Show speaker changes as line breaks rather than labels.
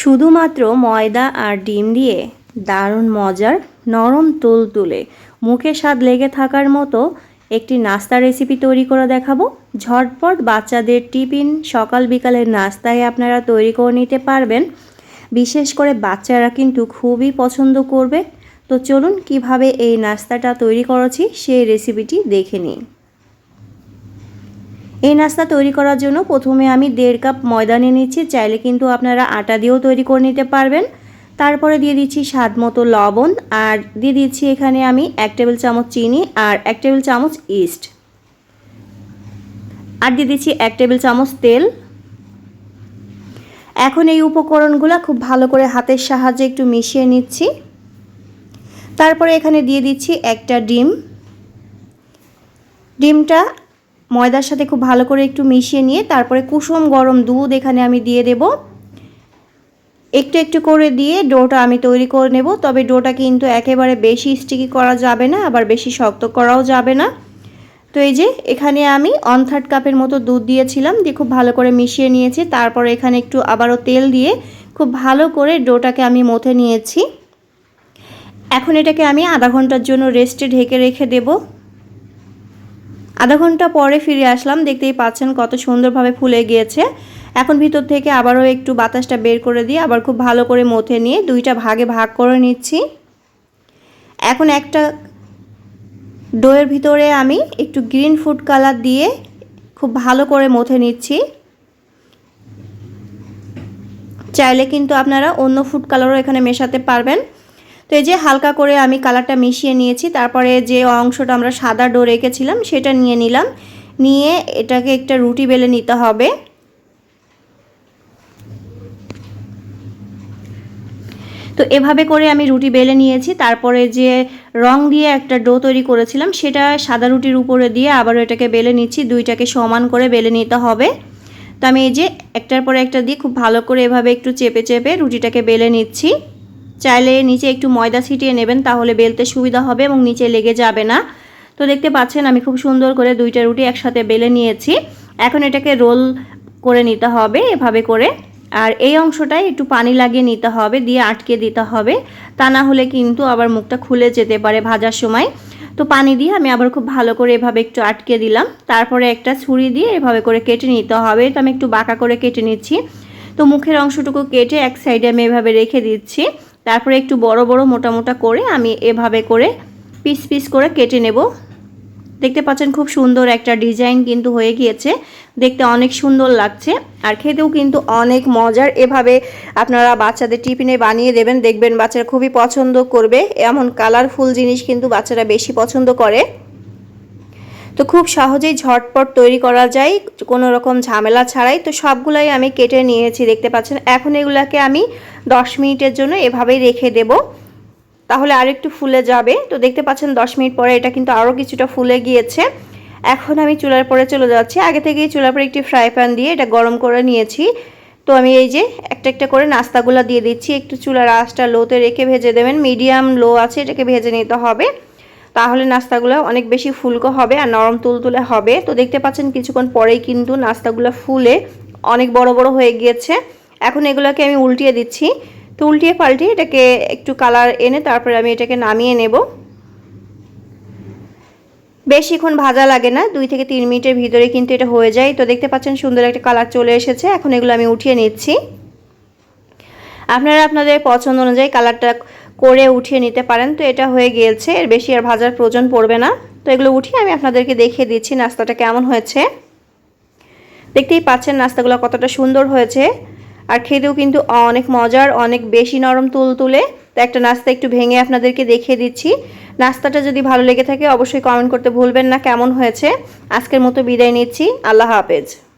শুধুমাত্র ময়দা আর ডিম দিয়ে দারুণ মজার নরম তুল তুলে মুখে স্বাদ লেগে থাকার মতো একটি নাস্তা রেসিপি তৈরি করে দেখাবো। ঝটপট বাচ্চাদের টিফিন সকাল বিকালের নাস্তায় আপনারা তৈরি করে নিতে পারবেন। বিশেষ করে বাচ্চারা কিন্তু খুবই পছন্দ করবে। তো চলুন কীভাবে এই নাস্তাটা তৈরি করেছি সেই রেসিপিটি দেখে নিই। এই নাস্তা তৈরি করার জন্য প্রথমে আমি দেড় কাপ ময়দা নিয়ে নিচ্ছি, চাইলে কিন্তু আপনারা আটা দিয়েও তৈরি করে নিতে পারবেন। তারপরে দিয়ে দিচ্ছি স্বাদ মতো লবণ, আর দিয়ে দিচ্ছি এখানে আমি এক টেবিল চামচ চিনি আর এক টেবিল চামচ ইস্ট। আর দিয়ে দিচ্ছি এক টেবিল চামচ তেল। এখন এই উপকরণগুলো খুব ভালো করে হাতের সাহায্যে একটু মিশিয়ে নিচ্ছি। তারপরে এখানে দিয়ে দিচ্ছি একটা ডিম। ডিমটা ময়দার সাথে খুব ভালো করে একটু মিশিয়ে নিয়ে তারপরে কুসুম গরম দুধ এখানে আমি দিয়ে দেব। একটু একটু করে দিয়ে ডোটা আমি তৈরি করে নেব, তবে ডোটা কিন্তু একেবারে বেশি স্টিকি করা যাবে না, আবার বেশি শক্ত করাও যাবে না। তো এই যে, এখানে আমি অন থার্ড কাপের মতো দুধ দিয়েছিলাম, দিয়ে খুব ভালো করে মিশিয়ে নিয়েছি, তারপর এখানে একটু আবারও তেল দিয়ে খুব ভালো করে ডোটাকে আমি মথে নিয়েছি। এখন এটাকে আমি আধা ঘণ্টার জন্য রেস্টে ঢেকে রেখে দেবো। আধা ঘণ্টা পরে ফিরে আসলাম, দেখতেই পাচ্ছেন কত সুন্দরভাবে ফুলে গিয়েছে। এখন ভিতর থেকে আবারও একটু বাতাসটা বের করে দিয়ে আবার খুব ভালো করে মথে নিয়ে দুইটা ভাগে ভাগ করে নিচ্ছি। এখন একটা ডোয়ের ভিতরে আমি একটু গ্রিন ফুড কালার দিয়ে খুব ভালো করে মথে নিচ্ছি। চাইলে কিন্তু আপনারা অন্য ফুড কালারও এখানে মেশাতে পারবেন। তো এই যে হালকা করে আমি কালারটা মিশিয়ে নিয়েছি, তারপরে যে অংশটা আমরা সাদা ডো রেখেছিলাম সেটা নিয়ে নিলাম। নিয়ে এটাকে একটা রুটি বেলে নিতে হবে। তো এভাবে করে আমি রুটি বেলে নিয়েছি, তারপরে যে রং দিয়ে একটা ডো তৈরি করেছিলাম সেটা সাদা রুটির উপরে দিয়ে আবার এটাকে বেলে নিচ্ছি, দুইটাকে সমান করে বেলে নিতে হবে। তো আমি এই যে একটার পরে একটা দিয়ে খুব ভালো করে এভাবে একটু চেপে চেপে রুটিটাকে বেলে নিচ্ছি। চাইলে নিচে একটু ময়দা ছিটিয়ে নেবেন, তাহলে বেলতে সুবিধা হবে এবং নিচে লেগে যাবে না। তো দেখতে পাচ্ছেন আমি খুব সুন্দর করে দুইটা রুটি একসাথে বেলে নিয়েছি। এখন এটাকে রোল করে নিতে হবে এভাবে করে। আর এই অংশটায় একটু পানি লাগিয়ে নিতে হবে, দিয়ে আটকে দিতে হবে। তা না হলে কিন্তু আবার মুখটা খুলে যেতে পারে ভাজার সময়। তো পানি দিয়ে আমি আবার খুব ভালো করে এভাবে একটু আটকে দিলাম। তারপরে একটা ছুরি দিয়ে এভাবে করে কেটে নিতে হবে। তো আমি একটু বাঁকা করে কেটে নিচ্ছি। তো মুখের অংশটুকু কেটে এক সাইডে আমি এভাবে রেখে দিচ্ছি। তারপরে একটু বড় বড় মোটা মোটা করে আমি এভাবে করে পিস পিস করে কেটে নেব। দেখতে পাচ্ছেন খুব সুন্দর একটা ডিজাইন কিন্তু হয়ে গিয়েছে। দেখতে অনেক সুন্দর লাগছে আর খেতেও কিন্তু অনেক মজার। এভাবে আপনারা বাচ্চাদের টিফিনে বানিয়ে দেবেন, দেখবেন বাচ্চারা খুবই পছন্দ করবে। এমন কালারফুল জিনিস কিন্তু বাচ্চারা বেশি পছন্দ করে। তো খুব সহজেই ঝটপট তৈরি করা যায়, কোনো রকম ঝামেলা ছাড়াই। তো সবগুলাই আমি কেটে নিয়েছি, দেখতে পাচ্ছেন। এখন এগুলাকে আমি দশ মিনিটের জন্য এভাবেই রেখে দেব। তাহলে আর একটু ফুলে যাবে। তো দেখতে পাচ্ছেন, দশ মিনিট পরে এটা কিন্তু আরও কিছুটা ফুলে গিয়েছে। এখন আমি চুলার পরে চলে যাচ্ছি। আগে থেকেই চুলার পরে একটি ফ্রাই প্যান দিয়ে এটা গরম করে নিয়েছি। তো আমি এই যে একটা একটা করে নাস্তাগুলো দিয়ে দিচ্ছি। একটু চুলার আঁচটা লোতে রেখে ভেজে দেবেন। মিডিয়াম লো আছে, এটাকে ভেজে নিতে হবে। তাহলে নাস্তাগুলো অনেক বেশি ফুলকো হবে আর নরম তুলতুলে হবে। তো দেখতে পাচ্ছেন কিছুক্ষণ পরেই কিন্তু নাস্তাগুলো ফুলে অনেক বড় বড় হয়ে গিয়েছে। এখন এগুলোকে আমি উল্টিয়ে দিচ্ছি। তো উল্টিয়ে পাল্টিয়ে এটাকে একটু কালার এনে তারপরে আমি এটাকে নামিয়ে নেব। বেশিক্ষণ ভাজা লাগে না, দুই থেকে তিন মিনিটের ভিতরে কিন্তু এটা হয়ে যায়। তো দেখতে পাচ্ছেন সুন্দর একটা কালার চলে এসেছে। এখন এগুলো আমি উঠিয়ে নিচ্ছি। আপনারা আপনাদের পছন্দ অনুযায়ী কালারটা করে উঠিয়ে নিতে পারেন। তো এটা হয়ে গিয়েছে। এর বেশি আর ভাজার প্রয়োজন পড়বে না। তো এগুলো উঠিয়ে আমি আপনাদেরকে দেখিয়ে দিচ্ছি নাস্তাটা কেমন হয়েছে। দেখতেই পাচ্ছেন নাস্তাগুলো কতটা সুন্দর হয়েছে। আর খেতেও কিন্তু অনেক মজার, অনেক বেশি নরম তুল তুলে। তো একটা নাস্তা একটু ভেঙে আপনাদেরকে দেখিয়ে দিচ্ছি। নাস্তাটা যদি ভালো লেগে থাকে, অবশ্যই কমেন্ট করতে ভুলবেন না কেমন হয়েছে। আজকের মতো বিদায় নিচ্ছি। আল্লাহ হাফেজ।